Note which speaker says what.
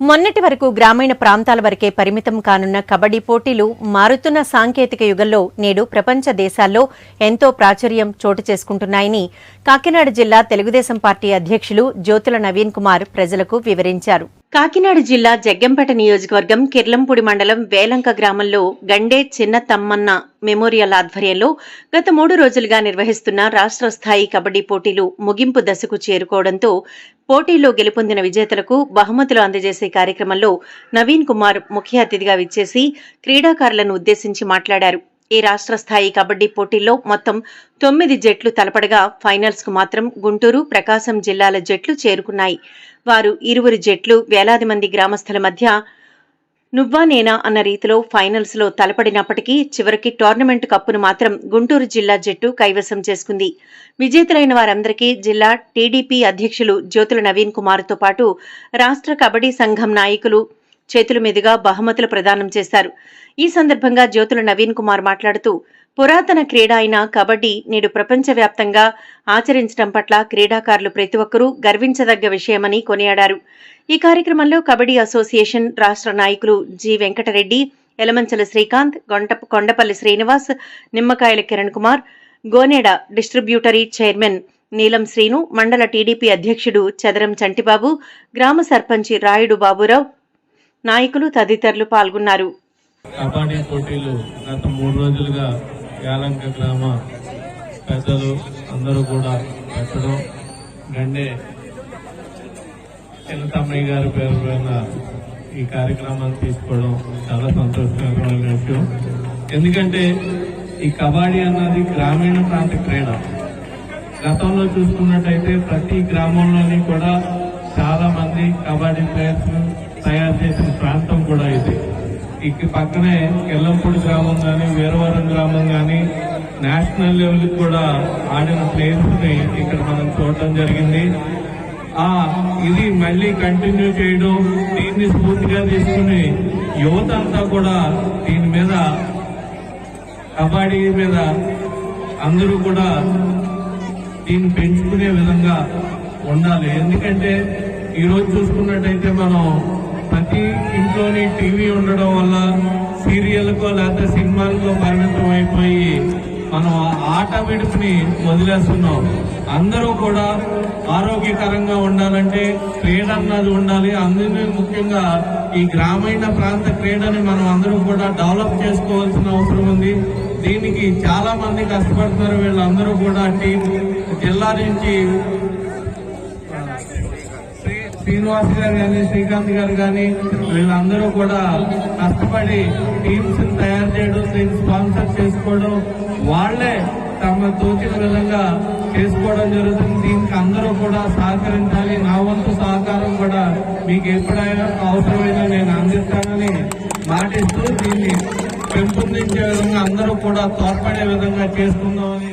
Speaker 1: మొన్నటి వరకు గ్రామీణ ప్రాంతాల వరకే పరిమితం కానున్న కబడ్డీ పోటీలు మారుతున్న సాంకేతిక యుగంలో నేడు ప్రపంచ దేశాల్లో ఎంతో ప్రాచుర్యం చోటు చేసుకుంటున్నాయని కాకినాడ జిల్లా తెలుగుదేశం పార్టీ అధ్యక్షులు జ్యోతుల నవీన్ కుమార్ ప్రజలకు వివరించారు. కాకినాడ జిల్లా జగ్గంపేట నియోజకవర్గం కిర్లంపూడి మండలం వేలంక గ్రామంలో గండే చిన్న తమ్మన్న మెమోరియల్ ఆధ్వర్యంలో గత మూడు రోజులుగా నిర్వహిస్తున్న రాష్ట్ర స్థాయి కబడ్డీ పోటీలు ముగింపు దశకు చేరుకోవడంతో పోటీల్లో గెలుపొందిన విజేతలకు బహుమతులు అందజేసే కార్యక్రమంలో నవీన్ కుమార్ ముఖ్య అతిథిగా విచ్చేసి క్రీడాకారులను ఉద్దేశించి మాట్లాడారు. ఈ రాష్ట్ర స్థాయి కబడ్డీ పోటీల్లో మొత్తం తొమ్మిది జట్లు తలపడగా ఫైనల్స్కు మాత్రం గుంటూరు ప్రకాశం జిల్లాల జట్లు చేరుకున్నాయి. వారు ఇరువురు జట్లు వేలాది మంది గ్రామస్తుల మధ్య నువ్వా నేనా అన్న రీతిలో ఫైనల్స్లో తలపడినప్పటికీ చివరికి టోర్నమెంట్ కప్పును మాత్రం గుంటూరు జిల్లా జట్టు కైవసం చేసుకుంది. విజేతలైన వారందరికీ జిల్లా టీడీపీ అధ్యక్షులు జ్యోతుల నవీన్ కుమార్తో పాటు రాష్ట్ర కబడ్డీ సంఘం నాయకులు చేతుల మీదుగా బహుమతులు ప్రదానం చేశారు. ఈ సందర్భంగా జ్యోతుల నవీన్ కుమార్ మాట్లాడుతూ పురాతన క్రీడ అయిన కబడ్డీ నేడు ప్రపంచవ్యాప్తంగా ఆచరించడం పట్ల క్రీడాకారులు ప్రతి ఒక్కరూ గర్వించదగ్గ విషయమని కొనియాడారు. ఈ కార్యక్రమంలో కబడ్డీ అసోసియేషన్ రాష్ట్ర నాయకులు G. Venkatareddy Elamanchala Srikanth Gonta Kondapalli Srinivas Nimmakayala Kiran Kumar Goneda distributary chairman Neelam Srinu మండల టీడీపీ అధ్యక్షుడు చదరం చంటిబాబు గ్రామ సర్పంచి రాయుడు బాబురావు నాయకులు తదితరులు పాల్గొన్నారు.
Speaker 2: కబడ్డీ పోటీలు గత మూడు రోజులుగా యాలంక గ్రామ పెద్దలు అందరూ కూడా పెట్టడం గండే చిన్నతమ్మయ్య గారి పేరు పైన ఈ కార్యక్రమాలు తీసుకోవడం చాలా సంతోషకరమైన విషయం. ఎందుకంటే ఈ కబడ్డీ అన్నది గ్రామీణ ప్రాంత క్రీడ. గతంలో చూసుకున్నట్టయితే ప్రతి గ్రామంలోని కూడా చాలా మంది కబడ్డీ ప్లేయర్స్ తయారు చేసిన ప్రాంతం కూడా ఇది. ఇక పక్కనే ఎల్లంపూడి గ్రామం కానీ వీరవరం గ్రామం కానీ నేషనల్ లెవెల్ కూడా ఆడిన ప్లేయర్స్ని ఇక్కడ మనం చూడటం జరిగింది. ఆ ఇది మళ్ళీ కంటిన్యూ చేయడం దీన్ని స్ఫూర్తిగా తీసుకుని యువత అంతా కూడా దీని మీద కబడ్డీ మీద అందరూ కూడా దీన్ని పెంచుకునే విధంగా ఉండాలి. ఎందుకంటే ఈరోజు చూసుకున్నట్టయితే మనం ప్రతి ఇంట్లోని టీవీ ఉండడం వల్ల సీరియల్కో లేకపోతే సినిమాలకో పరిమితం అయిపోయి మనం ఆట విడుపుని వదిలేస్తున్నాం. అందరూ కూడా ఆరోగ్యకరంగా ఉండాలంటే క్రీడ అన్నది ఉండాలి. అందులో ముఖ్యంగా ఈ గ్రామీణ ప్రాంత క్రీడని మనం అందరూ కూడా డెవలప్ చేసుకోవాల్సిన అవసరం ఉంది. దీనికి చాలా మంది కష్టపడుతున్నారు. వీళ్ళందరూ కూడా టీం జిల్లా నుంచి శ్రీనివాస్ గారు కానీ శ్రీకాంత్ గారు కానీ వీళ్ళందరూ కూడా కష్టపడి టీమ్స్ తయారు చేయడం దీన్ని స్పాన్సర్ చేసుకోవడం వాళ్ళే తమ తోచిన విధంగా చేసుకోవడం జరుగుతుంది. దీనికి అందరూ కూడా సహకరించాలి. నా వంతు సహకారం కూడా మీకు ఎప్పుడైనా అవసరమైనా నేను అందిస్తానని మాటిస్తూ దీన్ని పెంపొందించే విధంగా అందరూ కూడా తోడ్పడే విధంగా చేసుకుందామని